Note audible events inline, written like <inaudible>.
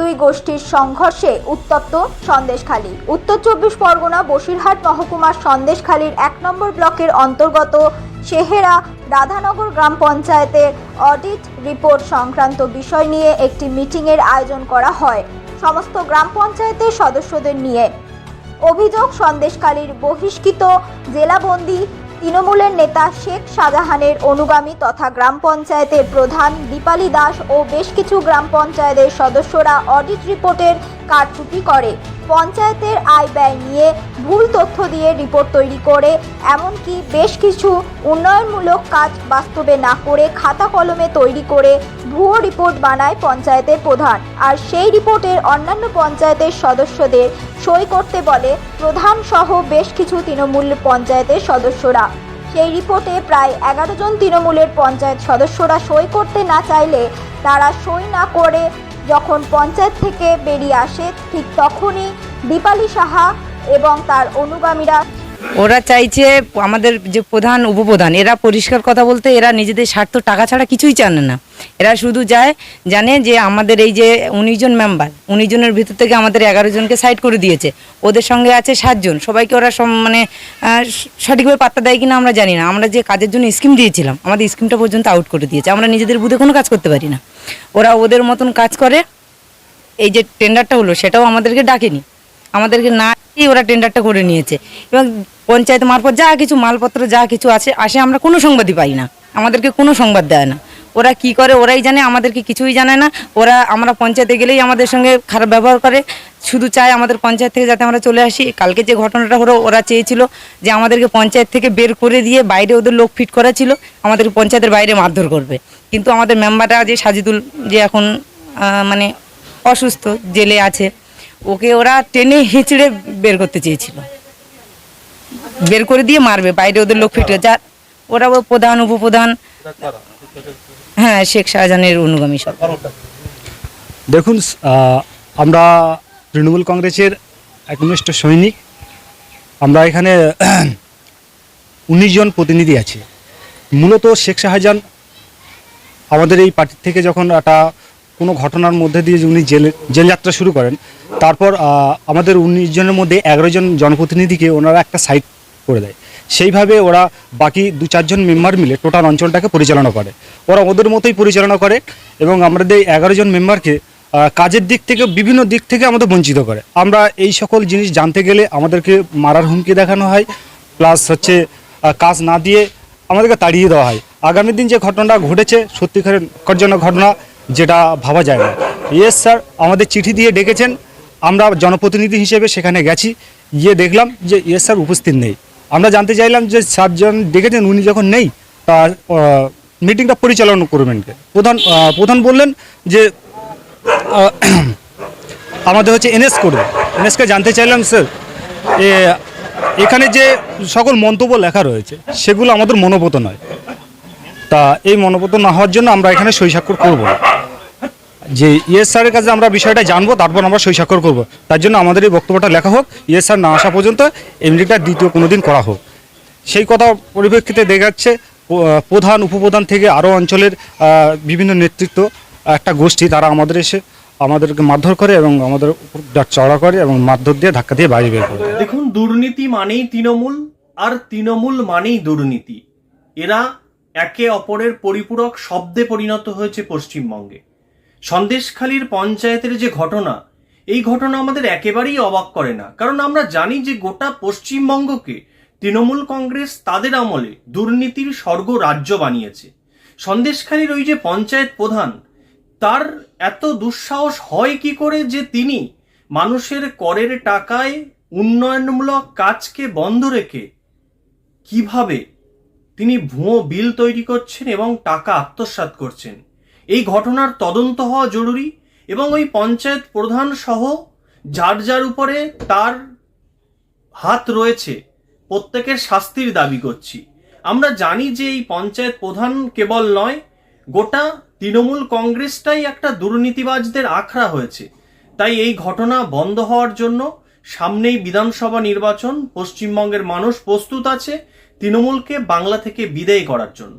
দুই গোষ্ঠীর সংঘর্ষে উত্তপ্ত সন্দেশখালী। উত্তর চব্বিশ পরগনা বসিরহাট মহকুমার সন্দেশখালীর এক নম্বর ব্লকের অন্তর্গত সেহেরা রাধানগর গ্রাম পঞ্চায়েতের অডিট রিপোর্ট সংক্রান্ত বিষয় নিয়ে একটি মিটিংয়ের আয়োজন করা হয় সমস্ত গ্রাম পঞ্চায়েতের সদস্যদের নিয়ে। অভিযোগ সন্দেশকালীর বহিষ্কৃত জেলাবন্দি তৃণমূলের নেতা শেখ শাহজাহানের অনুগামী তথা গ্রাম পঞ্চায়েতের প্রধান দীপালি দাস ও বেশ কিছু গ্রাম পঞ্চায়েতের সদস্যরা অডিট রিপোর্টের কারচুপি করে। পঞ্চায়েতের আয় ব্যয় নিয়ে ভুল তথ্য দিয়ে রিপোর্ট তৈরি করে, এমনকি বেশ কিছু উন্নয়নমূলক কাজ বাস্তবে না করে খাতা কলমে তৈরি করে ভুয়ো রিপোর্ট বানায় পঞ্চায়েতের প্রধান। আর সেই রিপোর্টের অন্যান্য পঞ্চায়েতের সদস্যদের সই করতে বলে প্রধান সহ বেশ কিছু তৃণমূল পঞ্চায়েতের সদস্যরা। সেই রিপোর্টে প্রায় এগারো জন তৃণমূলের পঞ্চায়েত সদস্যরা সই করতে না চাইলে তারা সই না করে যখন পঞ্চায়েত থেকে বেরিয়ে আসে, ঠিক তখনই দীপালি সাহা এবং তার অনুগামীরা ওরা চাইছে আমাদের যে প্রধান উপপ্রধান, এরা পরিষ্কার কথা বলতে এরা নিজেদের স্বার্থ টাকা ছাড়া কিছুই জানে না। এরা শুধু যায়, জানে যে আমাদের এই যে উনিশ জন মেম্বার উনিশ জনের ভিতর থেকে আমাদের এগারো জনকে সাইড করে দিয়েছে। ওদের সঙ্গে আছে সাতজন সবাইকে ওরা সম- মানে সঠিকভাবে পাত্তা দেয় কিনা আমরা জানি না। আমরা যে কাজের জন্য স্কিম দিয়েছিলাম, আমাদের স্কিমটা পর্যন্ত আউট করে দিয়েছে। আমরা নিজেদের বুধে কোনো কাজ করতে পারি না। ওরা ওদের মতন কাজ করে। এই যে টেন্ডারটা হলো, সেটাও আমাদেরকে ডাকেনি। আমাদেরকে না ওরা টেন্ডারটা করে নিয়েছে। এবং পঞ্চায়েত মারফত যা কিছু মালপত্র, যা কিছু আছে, আসে আমরা কোনো সংবাদই পাই না। আমাদেরকে কোনো সংবাদ দেয় না। ওরা কি করে, ওরাই জানে, আমাদেরকে কিছুই জানে না। ওরা আমরা পঞ্চায়েতে গেলেই আমাদের সঙ্গে খারাপ ব্যবহার করে। শুধু চায় আমাদের পঞ্চায়েত থেকে যাতে আমরা চলে আসি। কালকে যে ঘটনাটা হলো, ওরা চেয়েছিল যে আমাদেরকে পঞ্চায়েত থেকে বের করে দিয়ে বাইরে ওদের লোক ফিট করা ছিল, আমাদেরকে পঞ্চায়েতের বাইরে মারধর করবে। কিন্তু আমাদের মেম্বাররা যে সাজিদুল, যে এখন মানে অসুস্থ, জেলে আছে, ওকে ওরা টেনে হিঁচড়ে বের করতে চেয়েছিল। বের করে দিয়ে মারবে, বাইরে ওদের লোক ফিটে। যা, ওরা প্রধান, উপপ্রধান। হ্যাঁ শেখ শাহজাহানের অনুগামী সব দেখুন আমরা তৃণমূল কংগ্রেসের একনিষ্ঠ সৈনিক। আমরা এখানে <clears throat> উনিশ জন প্রতিনিধি আছি। মূলত শেখ শাহজাহান আমাদের এই পার্টি থেকে যখন একটা কোনো ঘটনার মধ্যে দিয়ে উনি জেলে জেল যাত্রা শুরু করেন, তারপর আমাদের উনিশ জনের মধ্যে এগারো জন জনপ্রতিনিধিকে ওনারা একটা সাইট করে দেয়। সেইভাবে ওরা বাকি দু চারজন মেম্বার মিলে টোটাল অঞ্চলটাকে পরিচালনা করে। ওরা ওদের মতোই পরিচালনা করে এবং আমাদের এই এগারো জন মেম্বারকে কাজের দিক থেকে বিভিন্ন দিক থেকে আমাদের বঞ্চিত করে। আমরা এই সকল জিনিস জানতে গেলে আমাদেরকে মারার হুমকি দেখানো হয় প্লাস হচ্ছে কাজ না দিয়ে আমাদেরকে তাড়িয়ে দেওয়া হয়। আগামী দিন যে ঘটনাটা ঘটেছে, সত্যিকারের ঘটনা, যেটা ভাবা যায় না। ইয়েস স্যার আমাদের চিঠি দিয়ে ডেকেছেন। আমরা জনপ্রতিনিধি হিসেবে সেখানে গেছি। গিয়ে দেখলাম যে ইয়েস স্যার উপস্থিত নেই। আমরা জানতে চাইলাম যে সাতজন ডেকেছেন, উনি যখন নেই তার মিটিংটা পরিচালনা করবেন প্রধান প্রধান বললেন যে <clears throat> আমাদের হচ্ছে এনএস করবে এনএসকে জানতে চাইলাম, স্যার এখানে যে সকল মন্তব্য লেখা রয়েছে, সেগুলো আমাদের মনোবত নয়। তা, এই মনোবত না হওয়ার জন্য আমরা এখানে সই স্বাক্ষর করব। যে ইয়েস স্যারের কাছে আমরা বিষয়টা জানব, তারপর আমরা সই স্বাক্ষর করব। তার জন্য আমাদের এই বক্তব্যটা লেখা হোক ইয়েস স্যার না আসা পর্যন্ত এই মিটিংটা দ্বিতীয় কোনো দিন করা হোক। সেই কথা পরিপ্রেক্ষিতে দেখা যাচ্ছে প্রধান, উপপ্রধান থেকে আরও অঞ্চলের বিভিন্ন নেতৃত্ব, একটা গোষ্ঠী, তারা আমাদের এসে আমাদেরকে মারধর করে এবং আমাদের চড়া করে এবং মারধর দিয়ে ধাক্কা দিয়ে বাইরে বের করে দেখুন, দুর্নীতি মানেই তৃণমূল, আর তৃণমূল মানেই দুর্নীতি। এরা একে অপরের পরিপূরক শব্দে পরিণত হয়েছে পশ্চিমবঙ্গে। সন্দেশখালীর পঞ্চায়েতের যে ঘটনা, এই ঘটনা আমাদের একেবারেই অবাক করে না। কারণ আমরা জানি যে গোটা পশ্চিমবঙ্গকে তৃণমূল কংগ্রেস তাদের আমলে দুর্নীতির স্বর্গ রাজ্য বানিয়েছে। সন্দেশখালীর ওই যে পঞ্চায়েত প্রধান, তার এত দুঃসাহস হয় কি করে যে তিনি মানুষের করের টাকায় উন্নয়নমূলক কাজকে বন্ধ রেখে কীভাবে তিনি ভুয়ো বিল তৈরি করছেন এবং টাকা আত্মসাৎ করছেন? এই ঘটনার তদন্ত হওয়া জরুরি এবং ওই পঞ্চায়েত প্রধান সহ যার যার উপরে তার হাত রয়েছে, প্রত্যেকের শাস্তির দাবি করছি। আমরা জানি যে এই পঞ্চায়েত প্রধান কেবল নয়, গোটা তৃণমূল কংগ্রেসটাই একটা দুর্নীতিবাজদের আখড়া হয়েছে। তাই এই ঘটনা বন্ধ হওয়ার জন্য সামনেই বিধানসভা নির্বাচন, পশ্চিমবঙ্গের মানুষ প্রস্তুত আছে তৃণমূলকে বাংলা থেকে বিদায় করার জন্য।